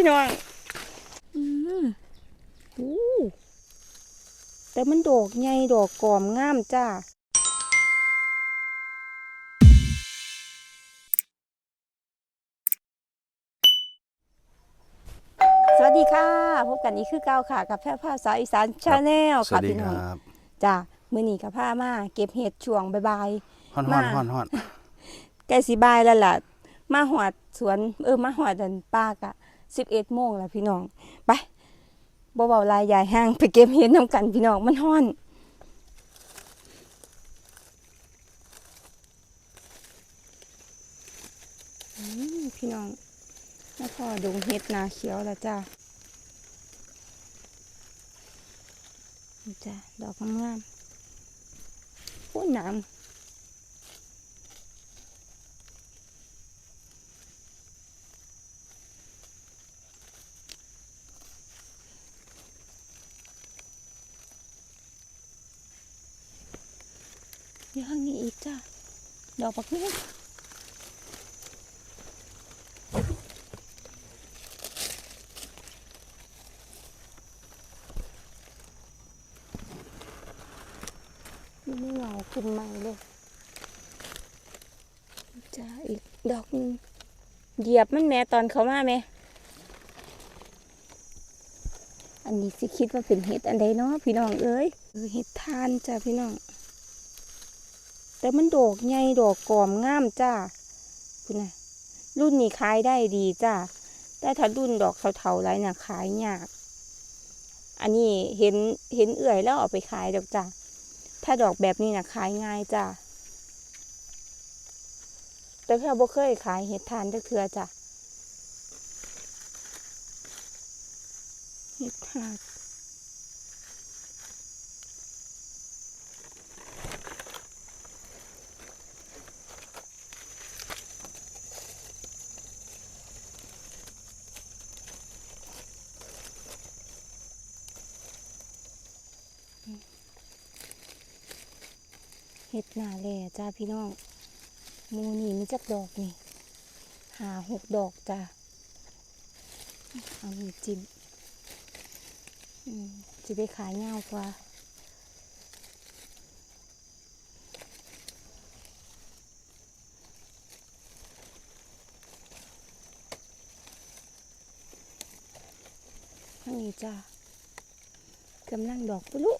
พี่น้องอืมอู้แต่มันดอกใหญ่ดอกกอมงามจ้าสวัสดีค่ะ พบกันนี้คือเก้าค่ะ กับแพร่ภาษาอีสานชาแนลสค่ะวัสดีพี่คน้องรับจ้ามื้อนี้กับผ้ามาเก็บเห็ดช่วงบ่ายฮ้อนมาฮ้อนฮ้อนฮ้อนๆใกล้สิบ่ายแล้วล่ะ มาหอดสวนเออมาหอดดันปากะ 11โมงแล้วพี่น้อง ไปบ่เบาๆลายใหญ่ห้างไปเก็บเห็ดนํกันพี่น้องมันฮ้อนพี่น้องแล้วพอดงเห็ดนาเขียวแล้วจ้าจ้าดอกงามๆโอ้ยน้ำ อยู่ข้างนี้อีกจ้าดอกบักนี้นไม่เหงาขึ้นใหม่เลยจ้าอีกดอกนึงเหยียบมันแม่ตอนเขามาแม่อันนี้สิคิดว่าเป็นเห็ดอันใดเนาะพี่น้องเอ้ยเห็ดทานจ้าพี่น้อง แต่มันดอกใหญ่ดอกกอมงามจ้าคุณน่ะรุ่นนี้ขายได้ดีจ้าแต่ถ้ารุ่นดอกเถาๆไรน่ะขายยาก อันนี้เห็นเห็นเอื่อยแล้วเอาไปขายดอกจ้าถ้าดอกแบบนี้นะขายง่ายจ้ะแต่เพื่อบ่เคยขายเห็ดทานจักเทือจ้ะเห็ดทาน เห็ดหนาแหล่จ้าพี่น้องมูนี่มีจักดอกนี่ หาหกดอกจ้าเอามีจิ้มจะได้ขายเงากว่าข้างนี้จ้ากำลังดอกปุลุ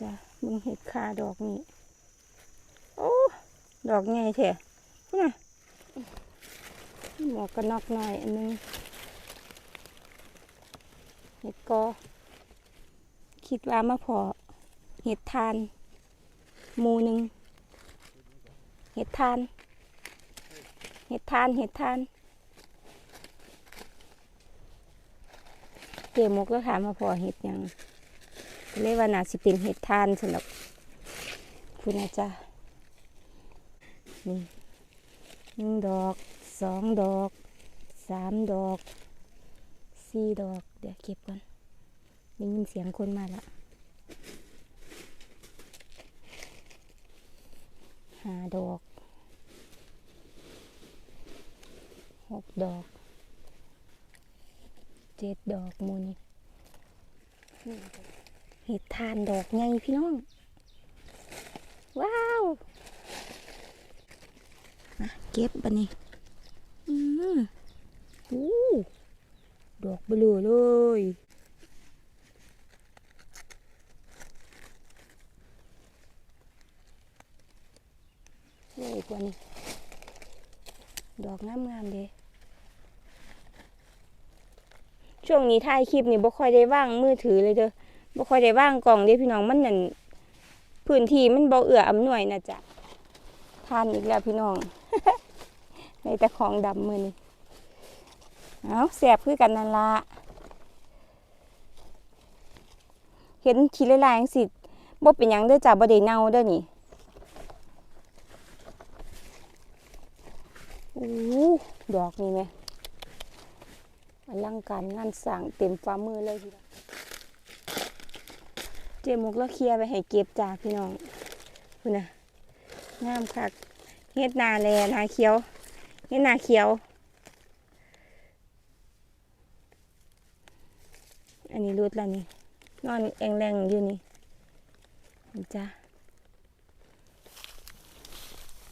จ้ามึงเห็ดคาดอกนี่โอ้ดอกใหญ่แท้นะหมวกกันน็อกหน่อยอันนึงเห็ดกอคิดว่ามาพอเห็ดทานหมูหนึ่งเห็ดทาน เห็ดทานเห็ดทานเจมกแล้วถามมาพอเห็ดยัง เลยว่าน่าสิเป็นเห็ดทานสำหรับคุณอาจารย์นี่หนึ่งดอกสองดอกสามดอกสี่ดอก เดี๋ยวเก็บก่อนได้ยินเสียงคนมาละห้าดอกหกดอกเจ็ดดอกมูนี่ เห็ดทานดอกไงพี่น้อง ว้าวมาเก็บบันนี้ อืมอู้ดอกเบลอเลยนี่อีกว่านี่ดอกงามงามๆเด้ช่วงนี้ถ่ายคลิปนี่บ่ค่อยได้ว่างมือถือเลยเด้อ บ่ค่อยได้ว่างกล่องเด้พี่น้องมันนั่นพื้นที่มันบ่เอื้ออำนวยนะจ๊ะทานอีกแล้วพี่น้องในแต่ของดำมือนี่เอาแสบคือกันนั่นละเห็นขี้ลายๆจังสิบ่เป็นหยังเด้อจ้ะบ่ได้เน่าเด้อนี่อ้ดอกนี่ไหมอลังการงานสร้างเต็มฝ่ามือเลยทีเดียว เจมุกแล้วเคลียร์ไปให้เก็บจ้าพี่น้องคุณนะงามคักเฮ็ดนาแลนาเขียวเฮ็ดนาเขียว อันนี้รุดแล้วนี่นอนแองแรงอยู่นี่นี่จ้า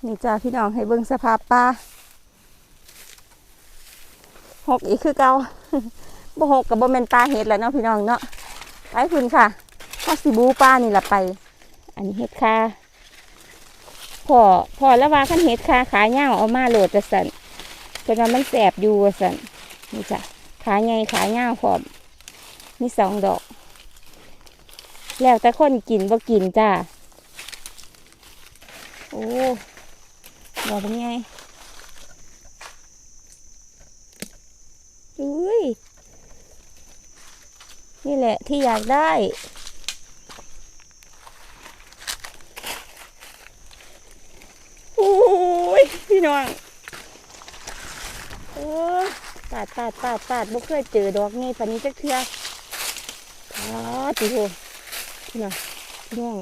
นี่จ้าพี่น้องให้เบิ่งสภาพป่าหกอีกคือเก่าบ่หกกับบ่แม่นปลาเห็ดแล้วเนาะพี่น้องเนาะไปคุณค่ะ ข้าสิบูปลานี่ละไป อันนี้เห็ดค่าพอพอแล้วว่าขั้นเห็ดค่าขาเงาวเอามาโหลดจะสันเพราะว่ามันแสบอยู่ว่าสันนี่จ้ะขาใหญ่ขาเงาวพอมมีสองดอก แล้วแต่คนกินบ่กินจ้าโอ้ดอกเป็นไงอุ้ยนี่แหละที่อยากได้ โอ้ย พี่น้องโอ้ปาดปาดปาดปาดบ่เคยเจอดอกไงปานนี้จักเทื่ออ๋อติโหพี่น้องพี่น้อง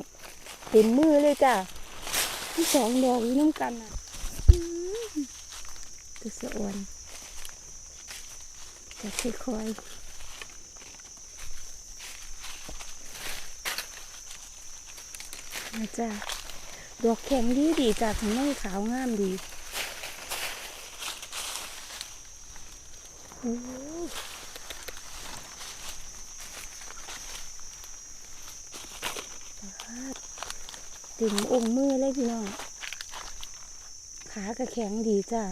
เต็มมือเลยจ้ะที่สองดอกอยู่น้ำกันอะตัวสะอวนจะค่อยๆนะจ้ะ ดอกแข็งดีดีจ้ะข้างในขาวงามดีโอ้ติ่มองค์มือเลยพี่น้อง ขากระแข็งดีจ้ะ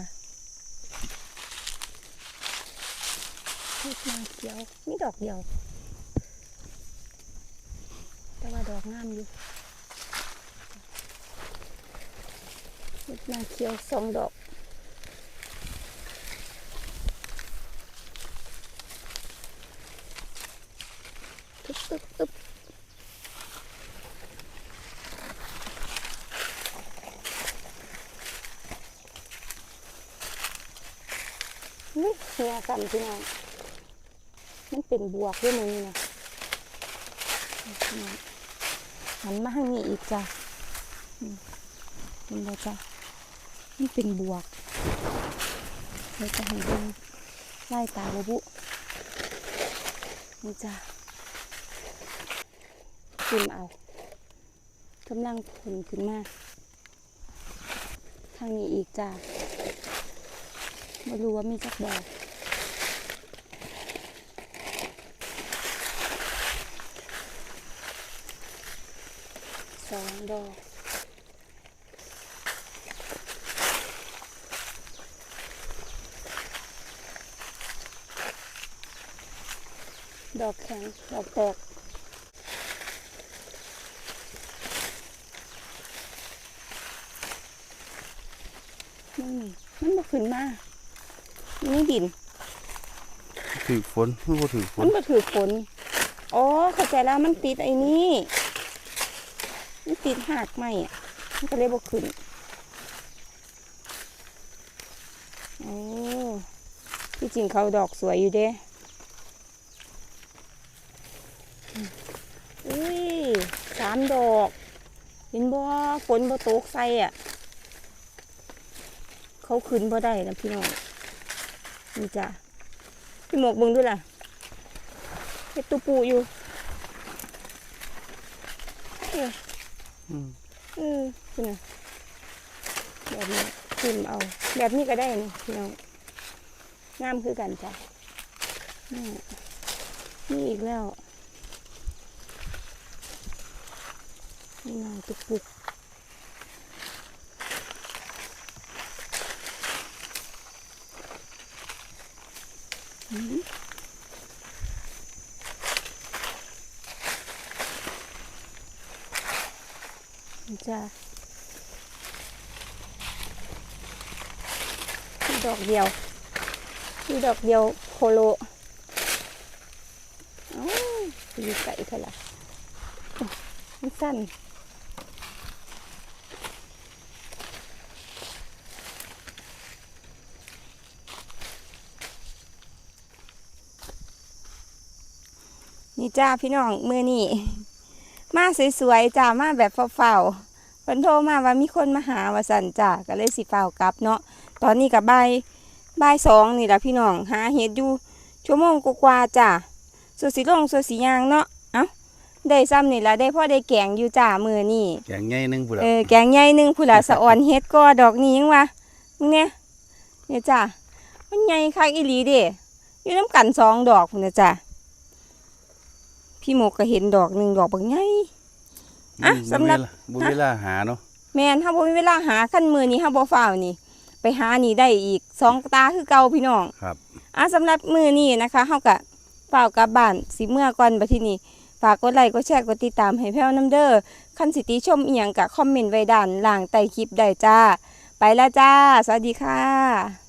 เฮ็ดมาเขียวนี่ดอกเดียว แต่ว่าดอกงามอยู่ เห็ดนาเขียวสองดอกตึ๊บตึ๊บตึ๊บนี่เฮียกันพี่น้องมันเป็นบวกด้วยมือนี่นะหันมาทางนี้อีกจ้ะเห็นไหมจ๊ะ นี่เป็นบวกเราจะให้ดูไล่ตาบบุนี่จ้ะขึ้นเอากำลังผลขึ้นมาทางนี้อีกจ้ะไม่รู้ว่ามีจักดอกสองดอก ดอกแข็ง ดอกแตก มันนี่มันบ่ขึ้นมานี่ดิน ถือฝนมันบ่ถือฝมันนบ่ถือฝนอ๋อเข้าใจแล้วมันติดไอ้นี่มันติดหากไหมอะมันก็เลยบ่ขึ้นโอ้ที่จริงเขาดอกสวยอยู่เด้อืมอุ้ย สามดอกเห็นบ่ฝนบ่ตกใส่อะ เขาขึ้นบ่ได้นะพี่น้องนี่จ้ะพี่หมวกเบึงด้วยล่ะเฮ็ดตูปูอยู่เอออืมเออคุณน่ะแบบนี้พิมพ์เอา แบบนี้ก็ได้นี่พี่น้องงามคือกันจ้ะนี่นี่อีกแล้ว นี่นางตุกปุกจะดอกเดียวมีดอกเดียวโคโลอ้าวอยู่ไก่เท่าไหร่สั้น นี่จ้าพี่น้องมือนี่มาสวยๆจ้ามาแบบเฝ้าๆเพิ่นโทรมาว่ามีคนมาหาว่าสั่นจ้าก็เลยสิเฝ้ากลับเนาะตอนนี้ก็บ่ายบ่ายสองนี่ล่ะพี่น้องหาเห็ดอยู่ชั่วโมงกว่าๆจ้าสุสิลงสุสิยางเนาะเอ้าได้ซ้ำนี่ล่ะได้พ่อได้แกงอยู่จ้ามือนี่แกงใหญ่หนึงพุ่นเอล่ะอแกงใหญ่หนึงผู้ละสะออนเฮ็ดก็ดอกนี้ยังวะมึงเนี่ยเนี่ยจ้ามันใหญ่คักอีหลีเด้อยู่น้ำกันสองดอกพุ่นนะจ้า พี่หมกก็เห็นดอกหนึ่งดอกบางใหญ่อะบ่สำหรับบ่มีเวลาหาเนาะแม่นถ้าบ่มีเวลาหาขั้นมือนี้ถ้าบ่ฟ้าวนี่ ไปหานี่ได้อีกสองตาคือเก่าพี่น้องครับอะสำหรับมือนี้นะคะเฮาก็ฝ้าวกลับบ้านสิเมื่อก่อนบัดทีนี้ฝากกดไลค์กดแชร์กดติดตามให้แพ้วน้ำเด้อคันสิติชมอีหยังก็คอมเมนต์ไว้ด้านล่างใต้คลิปได้จ้า ไปแล้วจ้า สวัสดีค่ะ